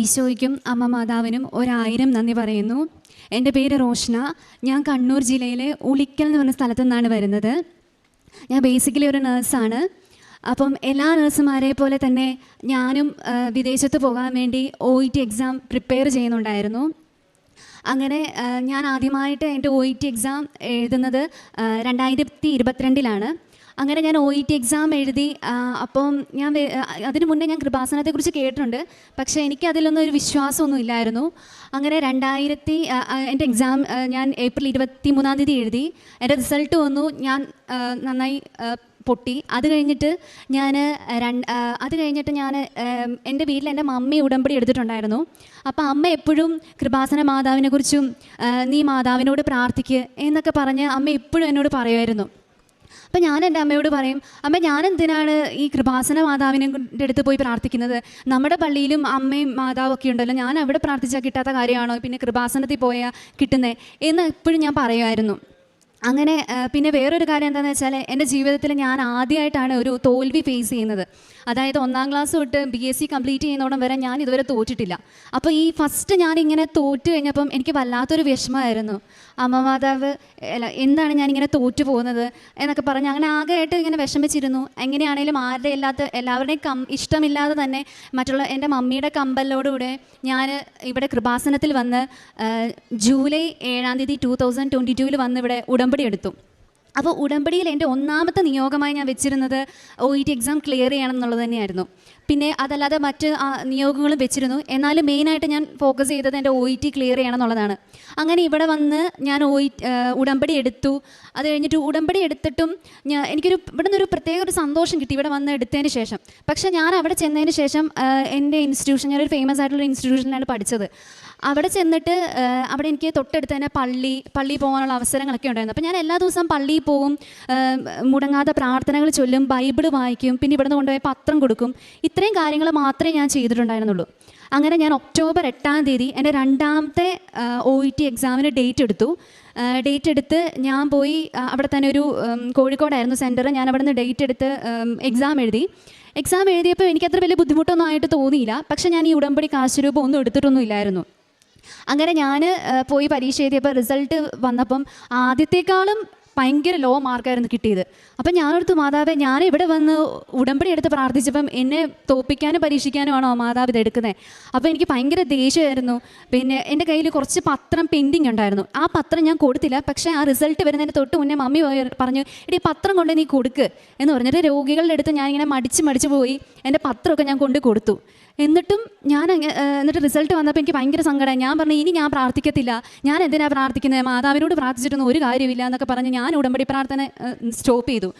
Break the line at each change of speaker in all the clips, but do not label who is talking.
ഈശോയ്ക്കും അമ്മ മാതാവിനും ഒരായിരം നന്ദി പറയുന്നു. എന്റെ പേര് റോഷ്ന. ഞാൻ കണ്ണൂർ ജില്ലയിലെ ഉളിക്കൽ എന്ന് പറഞ്ഞ സ്ഥലത്തു നിന്നാണ് വരുന്നത്. ഞാൻ ബേസിക്കലി ഒരു നേഴ്സാണ് അപ്പം എല്ലാ നഴ്സുമാരെ പോലെ തന്നെ ഞാനും വിദേശത്ത് പോകാൻ വേണ്ടി O E T exam prepare ചെയ്യുന്നുണ്ടായിരുന്നു. അങ്ങനെ ഞാൻ ആദ്യമായിട്ട് എന്റെ ഒ ഇ ടി എക്സാം എഴുതുന്നത് രണ്ടായിരത്തി ഇരുപത്തിരണ്ടിലാണ്. അങ്ങനെ ഞാൻ ഒ ഇ ടി എക്സാം എഴുതി അപ്പം ഞാൻ അതിനു മുന്നേ ഞാൻ കൃപാസനത്തെക്കുറിച്ച് കേട്ടിട്ടുണ്ട്. പക്ഷേ എനിക്ക് അതിലൊന്നും ഒരു വിശ്വാസമൊന്നും ഇല്ലായിരുന്നു. അങ്ങനെ രണ്ടായിരത്തി എന്റെ എക്സാം ഞാൻ ഏപ്രിൽ ഇരുപത്തി മൂന്നാം തീയതി എഴുതി. എന്റെ റിസൾട്ട് വന്നു. ഞാൻ നന്നായി പൊട്ടി. അത് കഴിഞ്ഞിട്ട് ഞാൻ രണ്ട് അത് കഴിഞ്ഞിട്ട് ഞാൻ എന്റെ വീട്ടിൽ എന്റെ മമ്മി ഉടമ്പടി എടുത്തിട്ടുണ്ടായിരുന്നു. അപ്പോൾ അമ്മ എപ്പോഴും കൃപാസന മാതാവിനെക്കുറിച്ചും നീ മാതാവിനോട് പ്രാർത്ഥിക്കുക എന്നൊക്കെ പറഞ്ഞ് അമ്മ എപ്പോഴും എന്നോട് പറയുമായിരുന്നു. അപ്പം ഞാൻ എന്റെ അമ്മയോട് പറയും അമ്മ ഞാൻ എന്തിനാണ് ഈ കൃപാസന മാതാവിനെ അടുത്ത് പോയി പ്രാർത്ഥിക്കുന്നത്? നമ്മുടെ പള്ളിയിലും അമ്മയും മാതാവും ഒക്കെ ഉണ്ടല്ലോ ഞാൻ അവിടെ പ്രാർത്ഥിച്ചാൽ കിട്ടാത്ത കാര്യമാണോ? പിന്നെ കൃപാസനത്തിൽ പോയാൽ കിട്ടുന്നേ? എന്ന് എപ്പോഴും ഞാൻ പറയുമായിരുന്നു. അങ്ങനെ പിന്നെ വേറൊരു കാര്യം എന്താണെന്ന് വെച്ചാൽ എന്റെ ജീവിതത്തിൽ ഞാൻ ആദ്യമായിട്ടാണ് ഒരു തോൽവി ഫേസ് ചെയ്യുന്നത്. അതായത് ഒന്നാം ക്ലാസ് തൊട്ട് ബി എസ് സി കംപ്ലീറ്റ് ചെയ്യുന്നോടം വരെ ഞാൻ ഇതുവരെ തോറ്റിട്ടില്ല. അപ്പോൾ ഈ ഫസ്റ്റ് ഞാൻ ഇങ്ങനെ തോറ്റു കഴിഞ്ഞപ്പം എനിക്ക് വല്ലാത്തൊരു വിഷമമായിരുന്നു. അമ്മ മാതാവ് അല്ല എന്താണ് ഞാനിങ്ങനെ തോറ്റു പോകുന്നത് എന്നൊക്കെ പറഞ്ഞ് അങ്ങനെ ആകെയായിട്ട് ഇങ്ങനെ വിഷമിച്ചിരുന്നു. എങ്ങനെയാണേലും ആരുടെ ഇല്ലാത്ത എല്ലാവരുടെയും കം ഇഷ്ടമില്ലാതെ തന്നെ മറ്റുള്ള എന്റെ മമ്മിയുടെ കമ്പലിലോടുകൂടെ ഞാൻ ഇവിടെ കൃപാസനത്തിൽ വന്ന് ജൂലൈ ഏഴാം തീയതി ടു തൗസൻഡ് ട്വന്റി ടുവിൽ വന്ന് ഇവിടെ ഉടമ്പടി എടുത്തു. അപ്പോൾ ഉടമ്പടിയിൽ എന്റെ ഒന്നാമത്തെ നിയോഗമായി ഞാൻ വെച്ചിരുന്നത് O E T exam clear ചെയ്യണം എന്നുള്ളത് തന്നെയായിരുന്നു. പിന്നെ അതല്ലാതെ മറ്റ് നിയോഗങ്ങളും വെച്ചിരുന്നു. എന്നാലും മെയിനായിട്ട് ഞാൻ ഫോക്കസ് ചെയ്തത് എന്റെ ഒ ഇ ടി ക്ലിയർ ചെയ്യണം എന്നുള്ളതാണ് അങ്ങനെ ഇവിടെ വന്ന് ഞാൻ ഒ ഇ ഉടമ്പടി എടുത്തു. അത് കഴിഞ്ഞിട്ട് ഉടമ്പടി എടുത്തിട്ടും ഞാൻ എനിക്കൊരു ഇവിടെ നിന്നൊരു പ്രത്യേക ഒരു സന്തോഷം കിട്ടി ഇവിടെ വന്ന് എടുത്തതിന് ശേഷം. പക്ഷേ ഞാൻ അവിടെ ചെന്നതിന് ശേഷം എന്റെ ഇൻസ്റ്റിറ്റ്യൂഷൻ ഞാനൊരു ഫേമസ് ആയിട്ടുള്ള ഇൻസ്റ്റിറ്റ്യൂഷനിലാണ് പഠിച്ചത്. അവിടെ ചെന്നിട്ട് അവിടെ എനിക്ക് തൊട്ടടുത്ത് തന്നെ പള്ളി പള്ളി പോകാനുള്ള അവസരങ്ങളൊക്കെ ഉണ്ടായിരുന്നു. അപ്പോൾ ഞാൻ എല്ലാ ദിവസവും പള്ളിയിൽ പോകും മുടങ്ങാതെ പ്രാർത്ഥനകൾ ചൊല്ലും ബൈബിൾ വായിക്കും പിന്നെ ഇവിടുന്ന് കൊണ്ടുപോയി പത്രം കൊടുക്കും. ഇത്രയും കാര്യങ്ങൾ മാത്രമേ ഞാൻ ചെയ്തിട്ടുണ്ടായിരുന്നുള്ളൂ. അങ്ങനെ ഞാൻ ഒക്ടോബർ എട്ടാം തീയതി എന്റെ രണ്ടാമത്തെ ഒ ഇ ടി എക്സാമിന് ഡേറ്റ് എടുത്തു. ഡേറ്റ് എടുത്ത് ഞാൻ പോയി അവിടെ തന്നെ ഒരു കോഴിക്കോടായിരുന്നു സെന്റർ ഞാൻ അവിടെ നിന്ന് ഡേറ്റ് എടുത്ത് എക്സാം എഴുതി. എക്സാം എഴുതിയപ്പോൾ എനിക്കത്ര വലിയ ബുദ്ധിമുട്ടൊന്നും ആയിട്ട് തോന്നിയില്ല. പക്ഷേ ഞാൻ ഈ ഉടമ്പടി കാശ് രൂപം ഒന്നും എടുത്തിട്ടൊന്നും ഇല്ലായിരുന്നു. അങ്ങനെ ഞാൻ പോയി പരീക്ഷ എഴുതിയപ്പോൾ റിസൾട്ട് വന്നപ്പം ആദ്യത്തെക്കാളും ഭയങ്കര ലോ മാർക്കായിരുന്നു കിട്ടിയത്. അപ്പം ഞാനെടുത്തു മാതാവേ ഞാൻ ഇവിടെ വന്ന് ഉടമ്പടി എടുത്ത് പ്രാർത്ഥിച്ചപ്പം എന്നെ തോപ്പിക്കാനും പരീക്ഷിക്കാനുമാണോ മാതാവ് ഇത് എടുക്കുന്നത് അപ്പോൾ എനിക്ക് ഭയങ്കര ദേഷ്യമായിരുന്നു. പിന്നെ എന്റെ കയ്യിൽ കുറച്ച് പത്രം പെൻഡിങ് ഉണ്ടായിരുന്നു. ആ പത്രം ഞാൻ കൊടുത്തില്ല. പക്ഷേ ആ റിസൾട്ട് വരുന്നതിന് തൊട്ട് മുന്നേ മമ്മി പറഞ്ഞു എടി പത്രം കൊണ്ട് നീ കൊടുക്ക്. എന്ന് പറഞ്ഞിട്ട് രോഗികളുടെ അടുത്ത് ഞാനിങ്ങനെ മടിച്ച് മടിച്ച് പോയി എന്റെ പത്രമൊക്കെ ഞാൻ കൊണ്ട് കൊടുത്തു. എന്നിട്ടും ഞാൻ എന്നിട്ട് റിസൾട്ട് വന്നപ്പോൾ എനിക്ക് ഭയങ്കര സങ്കടം ഞാൻ പറഞ്ഞു ഇനി ഞാൻ പ്രാർത്ഥിക്കത്തില്ല. ഞാൻ എന്തിനാണ് പ്രാർത്ഥിക്കുന്നത് മാതാവിനോട് പ്രാർത്ഥിച്ചിട്ടൊന്നും ഒരു കാര്യമില്ല എന്നൊക്കെ പറഞ്ഞ് ഞാൻ ഉടമ്പടി പ്രാർത്ഥന സ്റ്റോപ്പ് ചെയ്തു.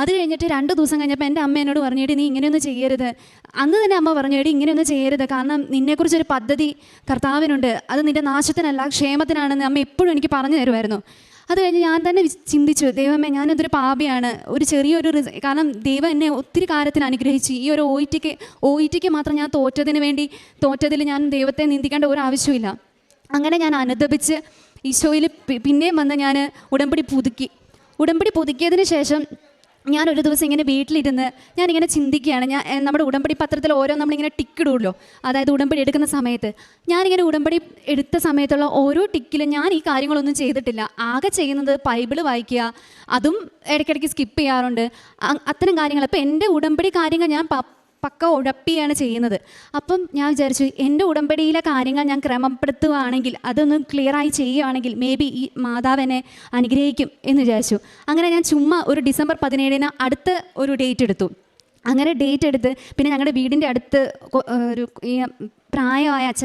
അത് കഴിഞ്ഞിട്ട് രണ്ട് ദിവസം കഴിഞ്ഞപ്പോൾ എന്റെ അമ്മ എന്നോട് പറഞ്ഞു എടി നീ ഇങ്ങനെയൊന്നും ചെയ്യരുത്. അന്ന് തന്നെ അമ്മ പറഞ്ഞു എടി ഇങ്ങനെയൊന്നും ചെയ്യരുത്. കാരണം നിന്നെക്കുറിച്ചൊരു പദ്ധതി കർത്താവിനുണ്ട്. അത് നിന്റെ നാശത്തിനല്ല ക്ഷേമത്തിനാണെന്ന് അമ്മ എപ്പോഴും എനിക്ക് പറഞ്ഞു തരുമായിരുന്നു. അത് കഴിഞ്ഞ് ഞാൻ തന്നെ ചിന്തിച്ചു ദൈവമേ ഞാനതൊരു പാപിയാണ്. ഒരു ചെറിയൊരു കാരണം ദൈവം എന്നെ ഒത്തിരി കാര്യത്തിന് അനുഗ്രഹിച്ചു. ഈ ഒരു ഒ ഇ ടിക്ക് ഒ ഇ ടിക്ക് മാത്രം ഞാൻ തോറ്റതിന് വേണ്ടി തോറ്റതിൽ ഞാൻ ദൈവത്തെ നിന്ദിക്കേണ്ട ഒരു ആവശ്യമില്ല അങ്ങനെ ഞാൻ അനുദപിച്ച് ഈശോയിൽ പിന്നെയും വന്ന് ഞാൻ ഉടമ്പടി പുതുക്കി. ഉടമ്പടി പുതുക്കിയതിന് ശേഷം ഞാൻ ഒരു ദിവസം ഇങ്ങനെ വീട്ടിലിരുന്ന് ഞാനിങ്ങനെ ചിന്തിക്കുകയാണ്. ഞാൻ നമ്മുടെ ഉടമ്പടി പത്രത്തിൽ ഓരോ നമ്മളിങ്ങനെ ടിക്ക് ഇടുമല്ലോ അതായത് ഉടമ്പടി എടുക്കുന്ന സമയത്ത്. ഞാനിങ്ങനെ ഉടമ്പടി എടുത്ത സമയത്തുള്ള ഓരോ ടിക്കിലും ഞാൻ ഈ കാര്യങ്ങളൊന്നും ചെയ്തിട്ടില്ല. ആകെ ചെയ്യുന്നത് ബൈബിൾ വായിക്കുക അതും ഇടയ്ക്കിടയ്ക്ക് സ്കിപ്പ് ചെയ്യാറുണ്ട്. അത്തരം കാര്യങ്ങൾ. അപ്പോൾ എന്റെ ഉടമ്പടി കാര്യങ്ങൾ ഞാൻ പക്ക ഉഴപ്പിയാണ് ചെയ്യുന്നത്. അപ്പം ഞാൻ വിചാരിച്ചു എന്റെ ഉടമ്പടിയിലെ കാര്യങ്ങൾ ഞാൻ ക്രമപ്പെടുത്തുകയാണെങ്കിൽ അതൊന്ന് ക്ലിയറായി ചെയ്യുകയാണെങ്കിൽ മേ ബി ഈ മാതാവ് എന്നെ അനുഗ്രഹിക്കും എന്ന് വിചാരിച്ചു. അങ്ങനെ ഞാൻ ചുമ്മാ ഒരു ഡിസംബർ പതിനേഴിന് അടുത്ത ഒരു ഡേറ്റ് എടുത്തു. അങ്ങനെ ഡേറ്റ് എടുത്ത് പിന്നെ ഞങ്ങളുടെ വീടിന്റെ അടുത്ത് ഒരു പ്രായമായ അച്ഛ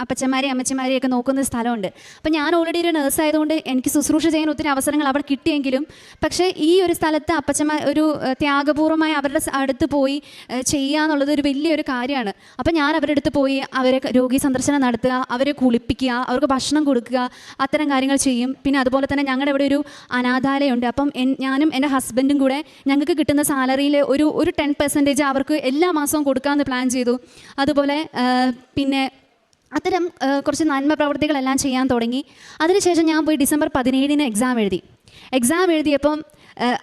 ആ, അപ്പ- അപ്പച്ചന്മാരെയും അമ്മച്ചന്മാരെയും നോക്കുന്ന സ്ഥലമുണ്ട്. അപ്പം ഞാൻ ഓൾറെഡി ഒരു നേഴ്സ് ആയതുകൊണ്ട് എനിക്ക് ശുശ്രൂഷ ചെയ്യാൻ ഒത്തിരി അവസരങ്ങൾ അവിടെ കിട്ടിയെങ്കിലും പക്ഷേ ഈ ഒരു സ്ഥലത്ത് അപ്പച്ചന്മാർ ഒരു ത്യാഗപൂർവമായി അവരുടെ അടുത്ത് പോയി ചെയ്യുക എന്നുള്ളത് ഒരു വലിയൊരു കാര്യമാണ്. അപ്പം ഞാൻ അവരുടെ അടുത്ത് പോയി അവരെ രോഗി സന്ദർശനം നടത്തുക അവരെ കുളിപ്പിക്കുക അവർക്ക് ഭക്ഷണം കൊടുക്കുക അത്തരം കാര്യങ്ങൾ ചെയ്യും. പിന്നെ അതുപോലെ തന്നെ ഞങ്ങളുടെ ഇവിടെ ഒരു അനാഥാലയമുണ്ട്. അപ്പം ഞാനും എന്റെ ഹസ്ബൻഡും കൂടെ ഞങ്ങൾക്ക് കിട്ടുന്ന സാലറിയിൽ ഒരു ഒരു ടെൻ പെർസെന്റേജ് അവർക്ക് എല്ലാ മാസവും കൊടുക്കാമെന്ന് പ്ലാൻ ചെയ്തു. അതുപോലെ പിന്നെ അത്തരം കുറച്ച് നന്മ പ്രവൃത്തികളെല്ലാം ചെയ്യാൻ തുടങ്ങി. അതിനുശേഷം ഞാൻ പോയി ഡിസംബർ പതിനേഴിന് എക്സാം എഴുതി. എക്സാം എഴുതിയപ്പം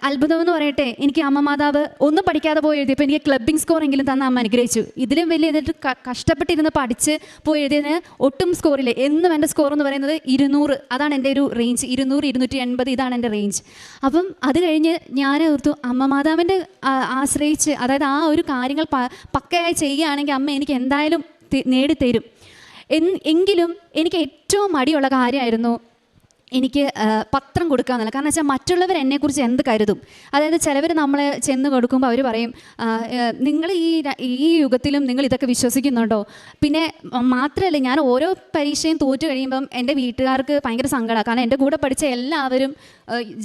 അത്ഭുതമെന്ന് പറയട്ടെ എനിക്ക് അമ്മ മാതാവ് ഒന്നും പഠിക്കാതെ പോയി എഴുതിയപ്പോൾ എനിക്ക് ക്ലബിംഗ് സ്കോർ എങ്കിലും തന്ന അമ്മ അനുഗ്രഹിച്ചു. ഇതിലും വലിയ ക- കഷ്ടപ്പെട്ടിരുന്ന് പഠിച്ച് പോയി എഴുതിയതിന് ഒട്ടും സ്കോറില്ല എന്നും എന്റെ സ്കോർ എന്ന് പറയുന്നത് ഇരുന്നൂറ്. അതാണ് എന്റെ ഒരു റേഞ്ച് ഇരുന്നൂറ് ഇരുന്നൂറ്റി എൺപത് ഇതാണ് എന്റെ റേഞ്ച് അപ്പം അത് കഴിഞ്ഞ് ഞാൻ ഓർത്തു അമ്മ മാതാവിന്റെ ആശ്രയിച്ച് അതായത് ആ ഒരു കാര്യങ്ങൾ പക്കയായി ചെയ്യുകയാണെങ്കിൽ അമ്മ എനിക്ക് എന്തായാലും നേടിത്തരും. എങ്കിലും എനിക്ക് ഏറ്റവും മടിയുള്ള കാര്യമായിരുന്നു എനിക്ക് പത്രം പത്രം കൊടുക്കാന്നില്ല കാരണം വെച്ചാൽ മറ്റുള്ളവർ എന്നെക്കുറിച്ച് എന്ത് കരുതും? അതായത് ചിലവർ നമ്മളെ ചെന്ന് കൊടുക്കുമ്പോൾ അവർ പറയും നിങ്ങൾ ഈ ഈ യുഗത്തിലും നിങ്ങൾ ഇതൊക്കെ വിശ്വസിക്കുന്നുണ്ടോ? പിന്നെ മാത്രമല്ല ഞാൻ ഓരോ പരീക്ഷയും തോറ്റു കഴിയുമ്പം എന്റെ വീട്ടുകാർക്ക് ഭയങ്കര സങ്കടമാണ് കാരണം എന്റെ കൂടെ പഠിച്ച എല്ലാവരും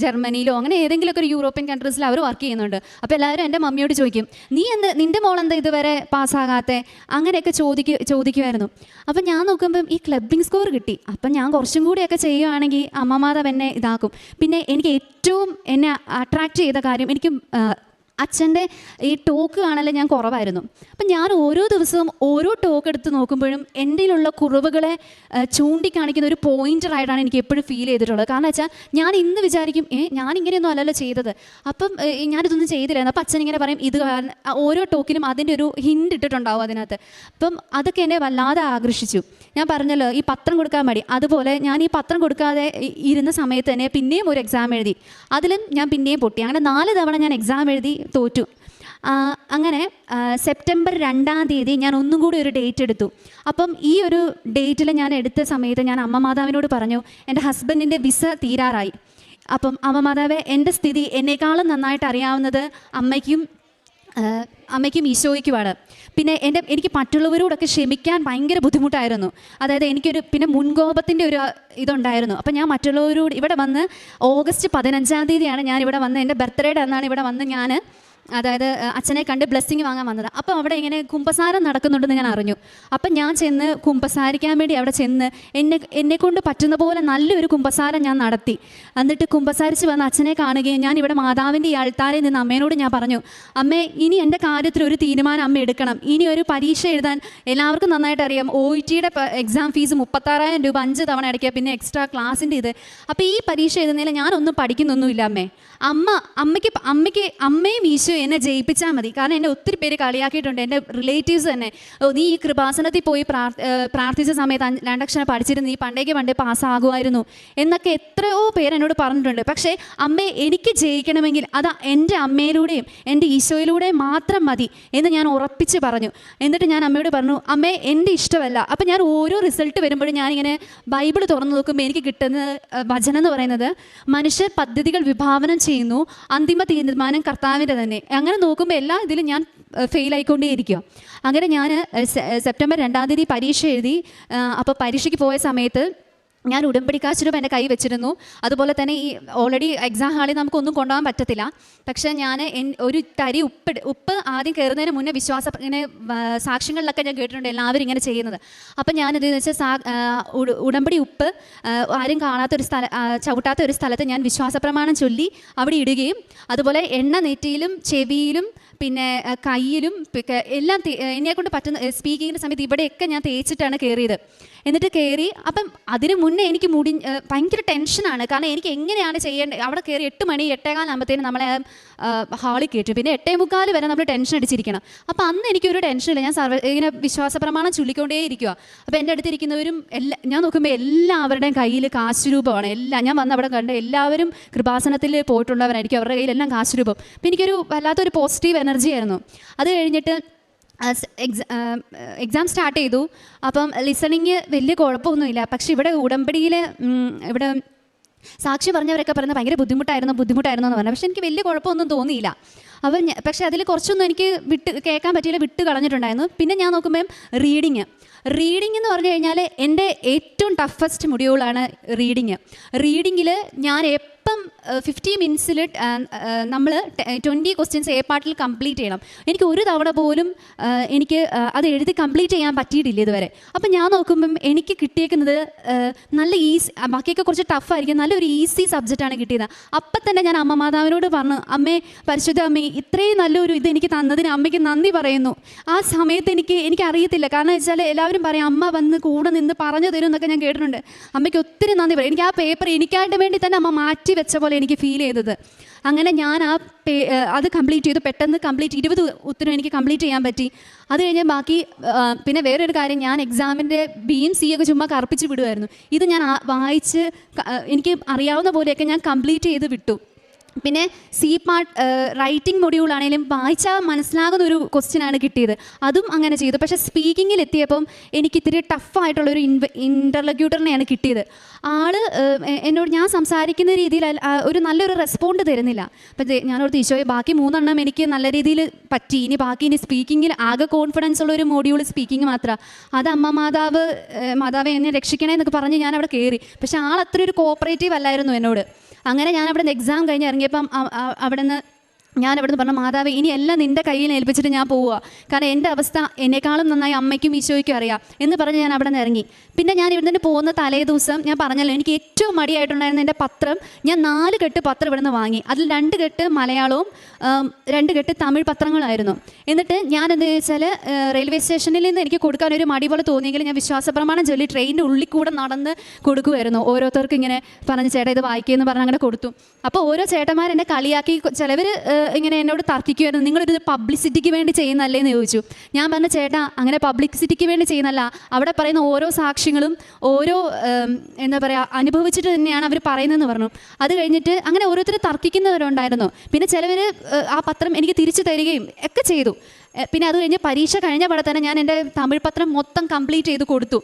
ജർമ്മനിയിലോ അങ്ങനെ ഏതെങ്കിലുമൊക്കെ ഒരു യൂറോപ്യൻ കൺട്രീസിൽ അവർ വർക്ക് ചെയ്യുന്നുണ്ട്. അപ്പോൾ എല്ലാവരും എന്റെ മമ്മിയോട് ചോദിക്കും നീ എന്ത് നിന്റെ മോൾ എന്താ ഇതുവരെ പാസ്സാകാത്തെ? അങ്ങനെയൊക്കെ ചോദിക്കു ചോദിക്കുമായിരുന്നു അപ്പം ഞാൻ നോക്കുമ്പം ഈ ക്ലബിംഗ് സ്കോർ കിട്ടി. അപ്പം ഞാൻ കുറച്ചും കൂടിയൊക്കെ ചെയ്യുകയാണെങ്കിൽ അമ്മമാതാവ് എന്നെ ഇതാക്കും. പിന്നെ എനിക്ക് ഏറ്റവും എന്നെ അട്രാക്റ്റ് ചെയ്ത കാര്യം എനിക്ക് അച്ഛന്റെ ഈ ടോക്ക് കാണാൻ ഞാൻ കുറവായിരുന്നു. അപ്പം ഞാൻ ഓരോ ദിവസവും ഓരോ ടോക്ക് എടുത്ത് നോക്കുമ്പോഴും എന്റെയിലുള്ള കുറവുകളെ ചൂണ്ടിക്കാണിക്കുന്ന ഒരു പോയിന്ററായിട്ടാണ് എനിക്ക് എപ്പോഴും ഫീൽ ചെയ്തിട്ടുള്ളത്. കാരണം വെച്ചാൽ ഞാൻ ഇന്ന് വിചാരിക്കും ഏ ഞാൻ ഇങ്ങനെയൊന്നും അല്ലല്ലോ ചെയ്തത്. അപ്പം ഞാനിതൊന്നും ചെയ്തില്ലായിരുന്നു. അപ്പം അച്ഛൻ ഇങ്ങനെ പറയും ഇത് ഓരോ ടോക്കിലും അതിന്റെ ഒരു ഹിന്റ് ഇട്ടിട്ടുണ്ടാവും അതിനകത്ത്. അപ്പം അതൊക്കെ എന്നെ വല്ലാതെ ആകർഷിച്ചു. ഞാൻ പറഞ്ഞല്ലോ ഈ പത്രം കൊടുക്കാൻ മടി. അതുപോലെ ഞാൻ ഈ പത്രം കൊടുക്കാതെ ഇരുന്ന സമയത്ത് തന്നെ പിന്നെയും ഒരു എക്സാം എഴുതി. അതിലും ഞാൻ പിന്നെയും പൊട്ടി. അങ്ങനെ നാല് തവണ ഞാൻ എക്സാം എഴുതി തോറ്റു. അങ്ങനെ സെപ്റ്റംബർ രണ്ടാം തീയതി ഞാൻ ഒന്നും കൂടി ഒരു ഡേറ്റ് എടുത്തു. അപ്പം ഈ ഒരു ഡേറ്റിൽ ഞാൻ എടുത്ത സമയത്ത് ഞാൻ അമ്മ മാതാവിനോട് പറഞ്ഞു എന്റെ ഹസ്ബൻഡിന്റെ വിസ തീരാറായി. അപ്പം അമ്മ മാതാവെ എന്റെ സ്ഥിതി എന്നെക്കാളും നന്നായിട്ട് അറിയാവുന്നത് അമ്മയ്ക്കും അമ്മയ്ക്കും ഈശോയ്ക്കുമാണ്. പിന്നെ എന്റെ എനിക്ക് മറ്റുള്ളവരോടൊക്കെ ക്ഷമിക്കാൻ ഭയങ്കര ബുദ്ധിമുട്ടായിരുന്നു. അതായത് എനിക്കൊരു പിന്നെ മുൻകോപത്തിന്റെ ഒരു ഇതുണ്ടായിരുന്നു. അപ്പം ഞാൻ മറ്റുള്ളവരോട് ഇവിടെ വന്ന് ഓഗസ്റ്റ് പതിനഞ്ചാം തീയതിയാണ് ഞാൻ ഇവിടെ വന്ന് എന്റെ ബർത്ത്ഡേയുടെ അന്നാണ് ഇവിടെ വന്ന് ഞാൻ അതായത് അച്ഛനെ കണ്ട് ബ്ലെസ്സിങ് വാങ്ങാൻ വന്നത്. അപ്പം അവിടെ ഇങ്ങനെ കുമ്പസാരം നടക്കുന്നുണ്ടെന്ന് ഞാൻ അറിഞ്ഞു. അപ്പം ഞാൻ ചെന്ന് കുമ്പസാരിക്കാൻ വേണ്ടി അവിടെ ചെന്ന് എന്നെ എന്നെ കൊണ്ട് പറ്റുന്ന പോലെ നല്ലൊരു കുമ്പസാരം ഞാൻ നടത്തി. എന്നിട്ട് കുമ്പസാരിച്ച് വന്ന് അച്ഛനെ കാണുകയും ഞാൻ ഇവിടെ മാതാവിന്റെ ഈ അൾത്താരയിൽ നിന്ന് അമ്മേനോട് ഞാൻ പറഞ്ഞു അമ്മേ ഇനി എന്റെ കാര്യത്തിൽ ഒരു തീരുമാനം അമ്മ എടുക്കണം. ഇനി ഒരു പരീക്ഷ എഴുതാൻ എല്ലാവർക്കും നന്നായിട്ട് അറിയാം. ഒ ഇ ടിയുടെ എക്സാം ഫീസ് മുപ്പത്താറായിരം രൂപ അഞ്ച് തവണ അടയ്ക്കുക പിന്നെ എക്സ്ട്രാ ക്ലാസ്സിന്റെ ഇത്. അപ്പോൾ ഈ പരീക്ഷ എഴുതുന്നതിൽ ഞാനൊന്നും പഠിക്കുന്നൊന്നുമില്ല അമ്മേ. അമ്മ അമ്മയ്ക്ക് അമ്മയ്ക്ക് അമ്മയും ഈശോ എന്നെ ജയിപ്പിച്ചാൽ മതി. കാരണം എന്നെ ഒത്തിരി പേര് കളിയാക്കിയിട്ടുണ്ട്. എന്റെ റിലേറ്റീവ്സ് തന്നെ. നീ ഈ കൃപാസനത്തിൽ പോയി പ്രാർ പ്രാർത്ഥിച്ച സമയത്ത് രണ്ടക്ഷരം പഠിച്ചിരുന്നു. നീ പണ്ടേക്ക് പണ്ടേ പാസ്സാകുമായിരുന്നു എന്നൊക്കെ എത്രയോ പേര് എന്നോട് പറഞ്ഞിട്ടുണ്ട്. പക്ഷേ അമ്മയെ എനിക്ക് ജയിക്കണമെങ്കിൽ അത് എന്റെ അമ്മയിലൂടെയും എന്റെ ഈശോയിലൂടെയും മാത്രം മതി എന്ന് ഞാൻ ഉറപ്പിച്ച് പറഞ്ഞു. എന്നിട്ട് ഞാൻ അമ്മയോട് പറഞ്ഞു അമ്മേ എന്റെ ഇഷ്ടമല്ല. അപ്പം ഞാൻ ഓരോ റിസൾട്ട് വരുമ്പോഴും ഞാനിങ്ങനെ ബൈബിൾ തുറന്നു നോക്കുമ്പോൾ എനിക്ക് കിട്ടുന്ന വചനം എന്ന് പറയുന്നത് മനുഷ്യർ പദ്ധതികൾ വിഭാവനം ചെയ്യുന്നു അന്തിമ തീരുമാനം കർത്താവിന്റെ തന്നെ. അങ്ങനെ നോക്കുമ്പോൾ എല്ലാ ഇതിലും ഞാൻ ഫെയിൽ ആയിക്കൊണ്ടേയിരിക്കുക അങ്ങനെ ഞാൻ സെപ്റ്റംബർ രണ്ടാം തീയതി പരീക്ഷ എഴുതി അപ്പോൾ പരീക്ഷയ്ക്ക് പോയ സമയത്ത് ഞാൻ ഉടമ്പടി കാശിനും എന്റെ കൈ വെച്ചിരുന്നു. അതുപോലെ തന്നെ ഈ ഓൾറെഡി എക്സാം ഹാളിൽ നമുക്കൊന്നും കൊണ്ടുപോകാൻ പറ്റത്തില്ല. പക്ഷേ ഞാൻ ഒരു തരി ഉപ്പ് ഉപ്പ് ആദ്യം കയറുന്നതിന് മുന്നേ വിശ്വാസ ഇങ്ങനെ സാക്ഷ്യങ്ങളിലൊക്കെ ഞാൻ കേട്ടിട്ടുണ്ട് എല്ലാവരും ഇങ്ങനെ ചെയ്യുന്നത്. അപ്പം ഞാനിത് വെച്ചാൽ സാ ഉടമ്പടി ഉപ്പ് ആരും കാണാത്ത ഒരു സ്ഥല ചവിട്ടാത്ത ഒരു സ്ഥലത്ത് ഞാൻ വിശ്വാസ പ്രമാണം ചൊല്ലി അവിടെ ഇടുകയും അതുപോലെ എണ്ണ നെറ്റിയിലും ചെവിയിലും പിന്നെ കയ്യിലും എല്ലാം എന്നെ കൊണ്ട് പറ്റുന്ന സ്പീക്കിങ്ങിന്റെ സമയത്ത് ഇവിടെയൊക്കെ ഞാൻ തേച്ചിട്ടാണ് കയറിയത്. എന്നിട്ട് കയറി അപ്പം അതിന് മുന്നേ എനിക്ക് മുടി ഭയങ്കര ടെൻഷനാണ് കാരണം എനിക്ക് എങ്ങനെയാണ് ചെയ്യേണ്ടത്? അവിടെ കയറി എട്ട് മണി എട്ടേകാലാകുമ്പോഴത്തേനും നമ്മളെ ഹാളിൽ കയറ്റും. പിന്നെ എട്ടേ മുക്കാൽ വരെ നമ്മൾ ടെൻഷൻ അടിച്ചിരിക്കണം. അപ്പം അന്ന് എനിക്കൊരു ടെൻഷനില്ല ഞാൻ സർവ ഇങ്ങനെ വിശ്വാസ പ്രമാണം ചൊല്ലിക്കൊണ്ടേ ഇരിക്കുക അപ്പോൾ എന്റെ അടുത്തിരിക്കുന്നവരും എല്ലാ ഞാൻ നോക്കുമ്പോൾ എല്ലാവരുടെയും കയ്യിൽ കാശ് രൂപമാണ് എല്ലാം ഞാൻ വന്ന് അവിടെ കണ്ട് എല്ലാവരും കൃപാസനത്തിൽ പോയിട്ടുള്ളവരായിരിക്കും. അവരുടെ കയ്യിലെല്ലാം കാശ് രൂപം എനിക്കൊരു വല്ലാത്തൊരു പോസിറ്റീവ് എനർജി ആയിരുന്നു. അത് കഴിഞ്ഞിട്ട് എക്സാം സ്റ്റാർട്ട് ചെയ്തു. അപ്പം ലിസണിങ് വലിയ കുഴപ്പമൊന്നുമില്ല. പക്ഷെ ഇവിടെ ഉടമ്പടിയിൽ ഇവിടെ സാക്ഷി പറഞ്ഞവരൊക്കെ പറഞ്ഞ ഭയങ്കര ബുദ്ധിമുട്ടായിരുന്നു ബുദ്ധിമുട്ടായിരുന്നു എന്ന് പറഞ്ഞു. പക്ഷെ എനിക്ക് വലിയ കുഴപ്പമൊന്നും തോന്നിയില്ല. അപ്പം പക്ഷെ അതിൽ കുറച്ചൊന്നും എനിക്ക് വിട്ട് കേൾക്കാൻ പറ്റിയില്ല വിട്ട് കളഞ്ഞിട്ടുണ്ടായിരുന്നു. പിന്നെ ഞാൻ നോക്കുമ്പം റീഡിങ് റീഡിംഗ് എന്ന് പറഞ്ഞു കഴിഞ്ഞാൽ എന്റെ ഏറ്റവും ടഫസ്റ്റ് മൊഡ്യൂളാണ് റീഡിങ് റീഡിങ്ങിൽ ഞാൻ എപ്പം ഫിഫ്റ്റി മിനിറ്റ്സിൽ നമ്മൾ ട്വന്റി ക്വസ്റ്റ്യൻസ് എ പാർട്ടിൽ കംപ്ലീറ്റ് ചെയ്യണം. എനിക്ക് ഒരു തവണ പോലും എനിക്ക് അത് എഴുതി കംപ്ലീറ്റ് ചെയ്യാൻ പറ്റിയിട്ടില്ല ഇതുവരെ. അപ്പം ഞാൻ നോക്കുമ്പം എനിക്ക് കിട്ടിയേക്കുന്നത് നല്ല ഈസി ബാക്കിയൊക്കെ കുറച്ച് ടഫായിരിക്കും നല്ലൊരു ഈസി സബ്ജക്റ്റാണ് കിട്ടിയത്. അപ്പം തന്നെ ഞാൻ അമ്മ മാതാവിനോട് പറഞ്ഞു അമ്മേ പരിശുദ്ധ അമ്മേ ഇത്രയും നല്ലൊരു ഇത് എനിക്ക് തന്നതിന് അമ്മയ്ക്ക് നന്ദി പറയുന്നു. ആ സമയത്ത് എനിക്ക് എനിക്ക് അറിയത്തില്ല കാരണം വെച്ചാൽ എല്ലാവരും പറയും അമ്മ വന്ന് കൂടെ നിന്ന് പറഞ്ഞു തരും എന്നൊക്കെ ഞാൻ കേട്ടിട്ടുണ്ട്. അമ്മയ്ക്ക് ഒത്തിരി നന്ദി പറയും. എനിക്ക് ആ പേപ്പർ എനിക്കായിട്ട് വേണ്ടി തന്നെ അമ്മ മാറ്റി വെച്ച പോലെ എനിക്ക് ഫീൽ ചെയ്തത്. അങ്ങനെ ഞാൻ ആ പേ അത് കംപ്ലീറ്റ് ചെയ്തു. പെട്ടെന്ന് കംപ്ലീറ്റ് ഇരുപത് ഉത്തരം എനിക്ക് കംപ്ലീറ്റ് ചെയ്യാൻ പറ്റി. അത് കഴിഞ്ഞ് ബാക്കി പിന്നെ വേറൊരു കാര്യം ഞാൻ എക്സാമിന്റെ ബിയും സി ഒക്കെ ചുമ്മാ കറുപ്പിച്ച് വിടുമായിരുന്നു ഇത് ഞാൻ വായിച്ച് എനിക്ക് അറിയാവുന്ന പോലെയൊക്കെ ഞാൻ കംപ്ലീറ്റ് ചെയ്ത് വിട്ടു. പിന്നെ സി പാർട്ട് റൈറ്റിംഗ് മൊഡ്യൂൾ ആണെങ്കിലും വായിച്ചാൽ മനസ്സിലാകുന്ന ഒരു ക്വസ്റ്റ്യൻ ആണ് കിട്ടിയത്. അതും അങ്ങനെ ചെയ്തു. പക്ഷേ സ്പീക്കിങ്ങിൽ എത്തിയപ്പം എനിക്ക് ഇത്തിരി ടഫായിട്ടുള്ളൊരു ഇൻവ ഇന്റർലക്യൂട്ടറിനെയാണ് കിട്ടിയത്. ആൾ എന്നോട് ഞാൻ സംസാരിക്കുന്ന രീതിയിൽ ഒരു നല്ലൊരു റെസ്പോണ്ട് തരുന്നില്ല. അപ്പം ഞാനോർത്ത് ഈശോയെ ബാക്കി മൂന്നെണ്ണം എനിക്ക് നല്ല രീതിയിൽ പറ്റി. ഇനി ബാക്കി ഇനി സ്പീക്കിങ്ങിൽ ആകെ കോൺഫിഡൻസ് ഉള്ള ഒരു മൊഡ്യൂൾ സ്പീക്കിംഗ് മാത്രമാണ് അത് അമ്മ മാതാവ് മാതാവ് എന്നെ രക്ഷിക്കണേ എന്നൊക്കെ പറഞ്ഞ് ഞാൻ അവിടെ കയറി പക്ഷേ ആൾ അത്ര ഒരു കോപ്പറേറ്റീവ് അല്ലായിരുന്നു എന്നോട്. അങ്ങനെ ഞാൻ അവിടെ നിന്ന് എക്സാം കഴിഞ്ഞ് ഇറങ്ങിയപ്പം അവിടെ നിന്ന് ഞാൻ അവിടെ നിന്ന് പറഞ്ഞു മാതാവ് ഇനി എല്ലാം നിന്റെ കയ്യിൽ ഏൽപ്പിച്ചിട്ട് ഞാൻ പോവുക. കാരണം എന്റെ അവസ്ഥ എന്നെക്കാളും നന്നായി അമ്മയ്ക്കും ഈശോയ്ക്കും അറിയാം. എന്ന് പറഞ്ഞ് ഞാൻ അവിടെ നിന്ന് ഇറങ്ങി. പിന്നെ ഞാൻ ഇവിടെ നിന്ന് പോകുന്ന തലേ ദിവസം ഞാൻ പറഞ്ഞല്ലോ എനിക്ക് ഏറ്റവും മടിയായിട്ടുണ്ടായിരുന്ന എന്റെ പത്രം ഞാൻ നാല് കെട്ട് പത്രം ഇവിടെ നിന്ന് വാങ്ങി. അതിൽ രണ്ട് കെട്ട് മലയാളവും രണ്ട് കെട്ട് തമിഴ് പത്രങ്ങളായിരുന്നു. എന്നിട്ട് ഞാൻ എന്താ വെച്ചാൽ റെയിൽവേ സ്റ്റേഷനിൽ നിന്ന് എനിക്ക് കൊടുക്കാൻ ഒരു മടി പോലെ തോന്നിയെങ്കിലും ഞാൻ വിശ്വാസപ്രമാണം ചൊല്ലി ട്രെയിനിന്റെ ഉള്ളിൽ കൂടെ നടന്ന് കൊടുക്കുമായിരുന്നു ഓരോരുത്തർക്ക് ഇങ്ങനെ പറഞ്ഞ് ചേട്ടാ ഇത് വായിക്കുമെന്ന് പറഞ്ഞ് അങ്ങനെ കൊടുത്തു. അപ്പോൾ ഓരോ ചേട്ടന്മാർ എന്നെ കളിയാക്കി ചിലവർ ഇങ്ങനെ എന്നോട് തർക്കിക്കുമായിരുന്നു നിങ്ങളൊരു പബ്ലിസിറ്റിക്ക് വേണ്ടി ചെയ്യുന്നല്ലേ എന്ന് ചോദിച്ചു. ഞാൻ പറഞ്ഞ ചേട്ടാ അങ്ങനെ പബ്ലിസിറ്റിക്ക് വേണ്ടി ചെയ്യുന്നല്ല അവിടെ പറയുന്ന ഓരോ സാക്ഷ്യങ്ങളും ഓരോ എന്താ പറയുക അനുഭവിച്ചിട്ട് തന്നെയാണ് അവർ പറയുന്നതെന്ന് പറഞ്ഞു. അത് കഴിഞ്ഞിട്ട് അങ്ങനെ ഓരോരുത്തർ തർക്കിക്കുന്നവരുണ്ടായിരുന്നു. പിന്നെ ചിലവർ ആ പത്രം എനിക്ക് തിരിച്ചു തരികയും ഒക്കെ ചെയ്തു. പിന്നെ അത് കഴിഞ്ഞ് പരീക്ഷ കഴിഞ്ഞ തന്നെ ഞാൻ എന്റെ തമിഴ് പത്രം മൊത്തം കംപ്ലീറ്റ് ചെയ്ത് കൊടുത്തു.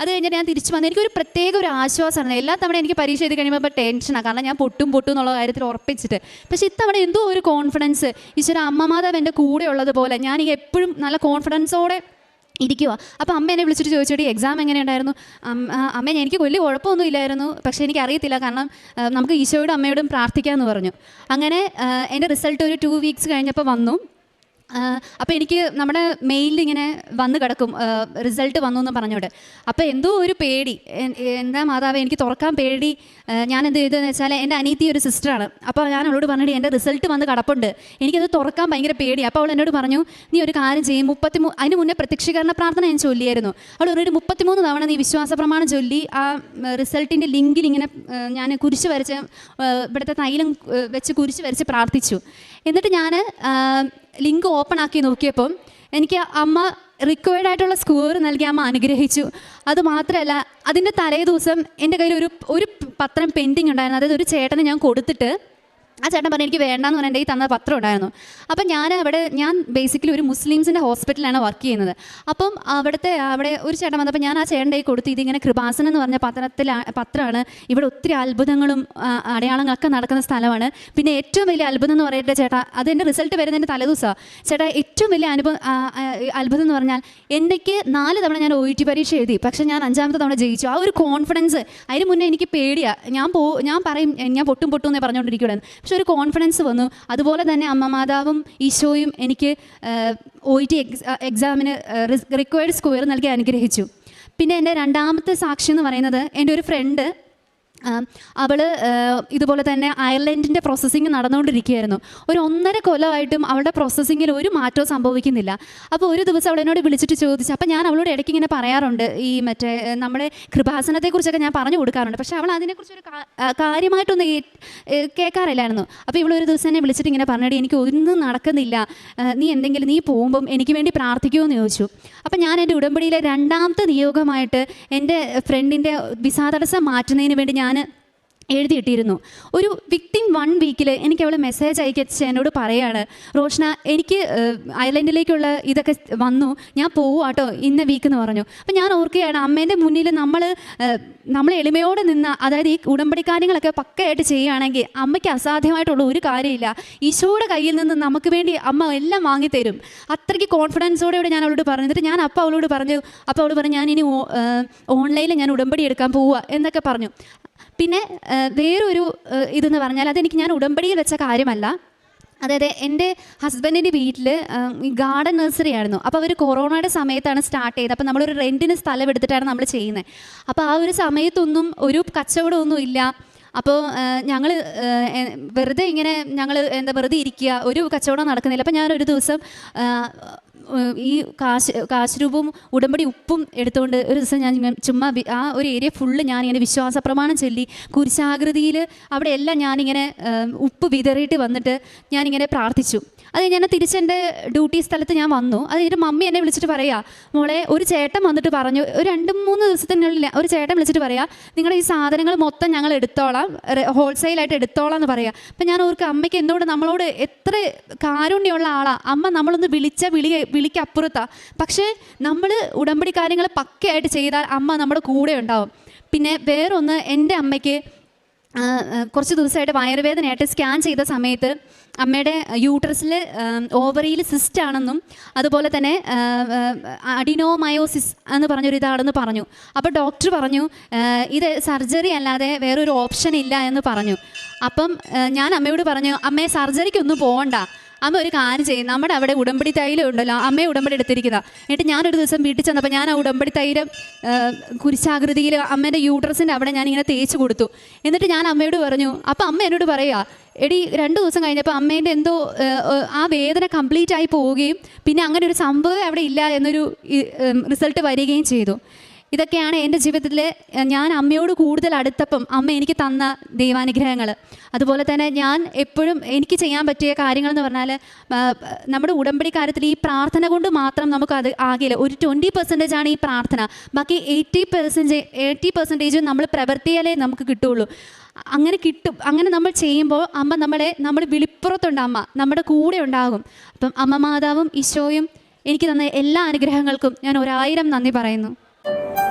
അത് കഴിഞ്ഞിട്ട് ഞാൻ തിരിച്ചു വന്നു എനിക്കൊരു പ്രത്യേക ഒരു ആശ്വാസമാണ്. എല്ലാ തവണ എനിക്ക് പരീക്ഷ എഴുതി കഴിയുമ്പോൾ ഇപ്പോൾ ടെൻഷനാണ് കാരണം ഞാൻ പൊട്ടും പൊട്ടും എന്നുള്ള കാര്യത്തിൽ ഉറപ്പിച്ചിട്ട്. പക്ഷേ ഇത്തവണ എന്തോ ഒരു കോൺഫിഡൻസ് ഈശ്വര അമ്മമാതാവ് എന്റെ കൂടെ ഉള്ളതുപോലെ ഞാൻ ഈ എപ്പോഴും നല്ല കോൺഫിഡൻസോടെ ഇരിക്കുക അപ്പോൾ അമ്മ എന്നെ വിളിച്ചിട്ട് ചോദിച്ചോടി എക്സാം എങ്ങനെ ഉണ്ടായിരുന്നു അമ്മ എനിക്ക് വലിയ കുഴപ്പമൊന്നും ഇല്ലായിരുന്നു പക്ഷേ എനിക്ക് അറിയത്തില്ല. കാരണം നമുക്ക് ഈശോയോടും അമ്മയോടും പ്രാർത്ഥിക്കാമെന്ന് പറഞ്ഞു. അങ്ങനെ എന്റെ റിസൾട്ട് ഒരു ടു വീക്സ് കഴിഞ്ഞപ്പോൾ വന്നു. അപ്പോൾ എനിക്ക് നമ്മുടെ മെയിലിൽ ഇങ്ങനെ വന്ന് കിടക്കും. റിസൾട്ട് വന്നു എന്ന് പറഞ്ഞോട്ട് അപ്പോൾ എന്തോ ഒരു പേടി. എന്താ മാതാവ് എനിക്ക് തുറക്കാൻ പേടി. ഞാൻ എന്ത് ചെയ്തതെന്ന് വെച്ചാൽ എന്റെ അനീത്തി ഒരു സിസ്റ്ററാണ് അപ്പോൾ ഞാൻ അവളോട് പറഞ്ഞിട്ട് എന്റെ റിസൾട്ട് വന്ന് കിടപ്പുണ്ട്. എനിക്കത് തുറക്കാൻ ഭയങ്കര പേടി. അപ്പോൾ അവൾ എന്നോട് പറഞ്ഞു നീ ഒരു കാര്യം ചെയ്യും. മുപ്പത്തി മൂ അതിന് മുന്നേ പ്രത്യക്ഷീകരണ പ്രാർത്ഥന ഞാൻ ചൊല്ലിയായിരുന്നു. അവൾ ഒരു മുപ്പത്തിമൂന്ന് തവണ നീ വിശ്വാസ പ്രമാണം ചൊല്ലി. ആ റിസൾട്ടിന്റെ ലിങ്കിൽ ഇങ്ങനെ ഞാൻ കുരിശ് വരച്ച് ഇവിടുത്തെ തൈലം വെച്ച് കുരിശ് വരച്ച് പ്രാർത്ഥിച്ചു. എന്നിട്ട് ഞാൻ ലിങ്ക് ഓപ്പൺ ആക്കി നോക്കിയപ്പം എനിക്ക് അമ്മ റിക്വയർഡ് ആയിട്ടുള്ള സ്കോർ നൽകി അമ്മ അനുഗ്രഹിച്ചു. അത് മാത്രമല്ല അതിന്റെ തലേ ദിവസം എന്റെ കയ്യിൽ ഒരു ഒരു പത്രം പെൻഡിങ് ഉണ്ടായിരുന്നു. അതായത് ഒരു ചേട്ടന് ഞാൻ കൊടുത്തിട്ട് ആ ചേട്ടൻ പറഞ്ഞു എനിക്ക് വേണ്ടാന്ന് പറഞ്ഞാൽ എന്റെ ഈ തന്ന പത്രം ഉണ്ടായിരുന്നു. അപ്പം ഞാൻ അവിടെ ഞാൻ ബേസിക്കലി ഒരു മുസ്ലിംസിന്റെ ഹോസ്പിറ്റലാണ് വർക്ക് ചെയ്യുന്നത്. അപ്പം അവിടുത്തെ അവിടെ ഒരു ചേട്ടൻ വന്നപ്പോൾ ഞാൻ ആ ചേട്ടന്റെ കൊടുത്ത് ഇതിങ്ങനെ കൃപാസനം എന്ന് പറഞ്ഞ പത്രത്തിൽ പത്രമാണ്. ഇവിടെ ഒത്തിരി അത്ഭുതങ്ങളും അടയാളങ്ങളൊക്കെ നടക്കുന്ന സ്ഥലമാണ്. പിന്നെ ഏറ്റവും വലിയ അത്ഭുതം എന്ന് പറയട്ടെ ചേട്ടാ അതിന്റെ റിസൾട്ട് വരുന്നതിന്റെ തലേദിവസമാണ് ചേട്ടാ ഏറ്റവും വലിയ അനുഭവം അത്ഭുതം എന്ന് പറഞ്ഞാൽ എനിക്ക് നാല് തവണ ഞാൻ ഒ ടി പരീക്ഷ എഴുതി. പക്ഷേ ഞാൻ അഞ്ചാമത്തെ തവണ ജയിച്ചു. ആ ഒരു കോൺഫിഡൻസ് അതിന് മുന്നേ എനിക്ക് പേടിയാണ് ഞാൻ പോ ഞാൻ പറയും ഞാൻ പൊട്ടും പൊട്ടും എന്നേ പറഞ്ഞുകൊണ്ടിരിക്കുകയാണ് പക്ഷെ ഒരു കോൺഫിഡൻസ് വന്നു. അതുപോലെ തന്നെ അമ്മ മാതാവും ഈശോയും എനിക്ക് ഒ ഇ ടി എക്സാമിന് റിക്വയർഡ് സ്കോയർ നൽകി അനുഗ്രഹിച്ചു. പിന്നെ എന്റെ രണ്ടാമത്തെ സാക്ഷി എന്ന് പറയുന്നത് എന്റെ ഒരു ഫ്രണ്ട് അവൾ ഇതുപോലെ തന്നെ അയർലൻഡിന്റെ പ്രോസസ്സിങ് നടന്നുകൊണ്ടിരിക്കുകയായിരുന്നു. ഒരു ഒന്നര കൊല്ലമായിട്ടും അവളുടെ പ്രോസസ്സിങ്ങിൽ ഒരു മാറ്റവും സംഭവിക്കുന്നില്ല. അപ്പോൾ ഒരു ദിവസം അവൾ എന്നോട് വിളിച്ചിട്ട് ചോദിച്ചു അപ്പോൾ ഞാൻ അവളോട് ഇടയ്ക്ക് ഇങ്ങനെ പറയാറുണ്ട് ഈ മറ്റേ നമ്മുടെ കൃപാസനത്തെക്കുറിച്ചൊക്കെ ഞാൻ പറഞ്ഞു കൊടുക്കാറുണ്ട്. പക്ഷേ അവൾ അതിനെക്കുറിച്ചൊരു കാര്യമായിട്ടൊന്നും കേൾക്കാറില്ലായിരുന്നു. അപ്പോൾ ഇവൾ ഒരു ദിവസം എന്നെ വിളിച്ചിട്ട് ഇങ്ങനെ പറഞ്ഞിട്ട് എനിക്ക് ഒന്നും നടക്കുന്നില്ല. നീ എന്തെങ്കിലും നീ പോകുമ്പം എനിക്ക് വേണ്ടി പ്രാർത്ഥിക്കുമോ എന്ന് ചോദിച്ചു. അപ്പോൾ ഞാൻ എന്റെ ഉടമ്പടിയിലെ രണ്ടാമത്തെ നിയോഗമായിട്ട് എന്റെ ഫ്രണ്ടിന്റെ വിസാ തടസ്സം മാറ്റുന്നതിന് വേണ്ടി ഞാൻ എഴുതിയിട്ടിരുന്നു. ഒരു വിത്തിൻ വൺ വീക്കിൽ എനിക്ക് അവൾ മെസ്സേജ് അയക്കച്ച് എന്നോട് പറയാണ് റോഷ്ന എനിക്ക് അയർലൻഡിലേക്കുള്ള ഇതൊക്കെ വന്നു. ഞാൻ പോവാട്ടോ ഇന്ന വീക്ക് എന്ന് പറഞ്ഞു. അപ്പം ഞാൻ ഓർക്കുകയാണ് അമ്മേന്റെ മുന്നിൽ നമ്മൾ നമ്മൾ എളിമയോടെ നിന്ന് അതായത് ഈ ഉടമ്പടി കാര്യങ്ങളൊക്കെ പക്കയായിട്ട് ചെയ്യുകയാണെങ്കിൽ അമ്മയ്ക്ക് അസാധ്യമായിട്ടുള്ള ഒരു കാര്യമില്ല. ഈശോയുടെ കയ്യിൽ നിന്ന് നമുക്ക് വേണ്ടി അമ്മ എല്ലാം വാങ്ങിത്തരും. അത്രയ്ക്ക് കോൺഫിഡൻസോടെ ഞാൻ അവളോട് പറഞ്ഞു. എന്നിട്ട് ഞാൻ അപ്പം അവളോട് പറഞ്ഞു അപ്പം അവൾ പറഞ്ഞു ഞാൻ ഇനി ഓൺലൈനിൽ ഞാൻ ഉടമ്പടി എടുക്കാൻ പോവുക എന്നൊക്കെ പറഞ്ഞു. പിന്നെ വേറൊരു ഇതെന്ന് പറഞ്ഞാൽ അതെനിക്ക് ഞാൻ ഉടമ്പടിയിൽ വെച്ച കാര്യമല്ല. അതായത് എന്റെ ഹസ്ബൻഡിന്റെ വീട്ടിൽ ഈ ഗാർഡൻ നഴ്സറി ആയിരുന്നു. അപ്പോൾ അവർ കൊറോണയുടെ സമയത്താണ് സ്റ്റാർട്ട് ചെയ്തത്. അപ്പോൾ നമ്മളൊരു റെന്റിന് സ്ഥലം എടുത്തിട്ടാണ് നമ്മൾ ചെയ്യുന്നത്. അപ്പോൾ ആ ഒരു സമയത്തൊന്നും ഒരു കച്ചവടമൊന്നും ഇല്ല. അപ്പോൾ ഞങ്ങൾ വെറുതെ ഇങ്ങനെ ഞങ്ങൾ എന്താ വെറുതെ ഇരിക്കുക. ഒരു കച്ചവടം നടക്കുന്നില്ല. അപ്പോൾ ഞാനൊരു ദിവസം ഈ കാശ് കാശുരൂപവും ഉടമ്പടി ഉപ്പും എടുത്തുകൊണ്ട് ഒരു ദിവസം ഞാൻ ചുമ്മാ ആ ഒരു ഏരിയ ഫുള്ള് ഞാനിങ്ങനെ വിശ്വാസ പ്രമാണം ചൊല്ലി കുരിശാകൃതിയിൽ അവിടെയെല്ലാം ഞാനിങ്ങനെ ഉപ്പ് വിതറിയിട്ട് വന്നിട്ട് ഞാനിങ്ങനെ പ്രാർത്ഥിച്ചു. അത് ഞാൻ തിരിച്ചെന്റെ ഡ്യൂട്ടി സ്ഥലത്ത് ഞാൻ വന്നു. അത് കഴിഞ്ഞിട്ട് മമ്മി എന്നെ വിളിച്ചിട്ട് പറയാ മോളെ ഒരു ചേട്ടൻ വന്നിട്ട് പറഞ്ഞു ഒരു രണ്ട് മൂന്ന് ദിവസത്തിനുള്ളിൽ ഒരു ചേട്ടൻ വിളിച്ചിട്ട് പറയാ നിങ്ങളുടെ ഈ സാധനങ്ങൾ മൊത്തം ഞങ്ങൾ എടുത്തോളാം ഹോൾസെയിലായിട്ട് എടുത്തോളാം എന്ന് പറയാം. അപ്പം ഞാൻ ഓർക്ക് അമ്മയ്ക്ക് എന്തുകൊണ്ട് നമ്മളോട് എത്ര കാരുണ്യമുള്ള ആളാണ് അമ്മ നമ്മളൊന്ന് വിളിച്ച വിളി വിളിക്കപ്പുറത്താണ് പക്ഷേ നമ്മൾ ഉടമ്പടി കാര്യങ്ങൾ പക്കയായിട്ട് ചെയ്താൽ അമ്മ നമ്മുടെ കൂടെ ഉണ്ടാവും. പിന്നെ വേറൊന്ന് എന്റെ അമ്മയ്ക്ക് കുറച്ച് ദിവസമായിട്ട് വയറുവേദനയായിട്ട് സ്കാൻ ചെയ്ത സമയത്ത് അമ്മയുടെ യൂട്രസിൽ ഓവറിയിൽ സിസ്റ്റ് ആണെന്നും അതുപോലെ തന്നെ അഡിനോമയോസിസ് എന്ന് പറഞ്ഞൊരു ഇതാണെന്ന് പറഞ്ഞു. അപ്പോൾ ഡോക്ടർ പറഞ്ഞു ഇത് സർജറി അല്ലാതെ വേറൊരു ഓപ്ഷൻ ഇല്ല എന്ന് പറഞ്ഞു. അപ്പം ഞാൻ അമ്മയോട് പറഞ്ഞു അമ്മയെ സർജറിക്കൊന്നും പോകണ്ട അമ്മ ഒരു കാര്യം ചെയ്യും. നമ്മുടെ അവിടെ ഉടമ്പടി തൈലം ഉണ്ടല്ലോ. അമ്മയെ ഉടമ്പടി എടുത്തിരിക്കുന്ന. എന്നിട്ട് ഞാനൊരു ദിവസം വീട്ടിൽ ചെന്നപ്പോൾ ഞാൻ ആ ഉടമ്പടി തൈലം കുരിശാകൃതിയിൽ അമ്മേന്റെ യൂട്രസിന്റെ അവിടെ ഞാനിങ്ങനെ തേച്ച് കൊടുത്തു. എന്നിട്ട് ഞാൻ അമ്മയോട് പറഞ്ഞു അപ്പോൾ അമ്മ എന്നോട് പറയുക എടി രണ്ട് ദിവസം കഴിഞ്ഞപ്പോൾ അമ്മേന്റെ എന്തോ ആ വേദന കംപ്ലീറ്റ് ആയി പോവുകയും പിന്നെ അങ്ങനെ ഒരു സംഭവം അവിടെ ഇല്ല എന്നൊരു റിസൾട്ട് വരികയും ചെയ്തു. ഇതൊക്കെയാണ് എന്റെ ജീവിതത്തിൽ ഞാൻ അമ്മയോട് കൂടുതൽ അടുത്തപ്പം അമ്മ എനിക്ക് തന്ന ദൈവാനുഗ്രഹങ്ങൾ. അതുപോലെ തന്നെ ഞാൻ എപ്പോഴും എനിക്ക് ചെയ്യാൻ പറ്റിയ കാര്യങ്ങൾ എന്ന് പറഞ്ഞാൽ നമ്മുടെ ഉടമ്പടി കാര്യത്തിൽ ഈ പ്രാർത്ഥന കൊണ്ട് മാത്രം നമുക്ക് അത് ആകില്ല ഒരു ട്വന്റി പെർസെന്റേജ് ആണ് ഈ പ്രാർത്ഥന. ബാക്കി എയ്റ്റി പെർസെന്റേജ് എയ്റ്റി പെർസെന്റേജും നമ്മൾ പ്രവർത്തിയാലേ നമുക്ക് കിട്ടുള്ളൂ അങ്ങനെ കിട്ടും. അങ്ങനെ നമ്മൾ ചെയ്യുമ്പോൾ അമ്മ നമ്മളെ നമ്മൾ വിളിപ്പുറത്തുണ്ട് അമ്മ. നമ്മുടെ കൂടെ ഉണ്ടാകും. അപ്പം അമ്മ മാതാവും ഈശോയും എനിക്ക് തന്ന എല്ലാ അനുഗ്രഹങ്ങൾക്കും ഞാൻ ഒരായിരം നന്ദി പറയുന്നു. Thank you.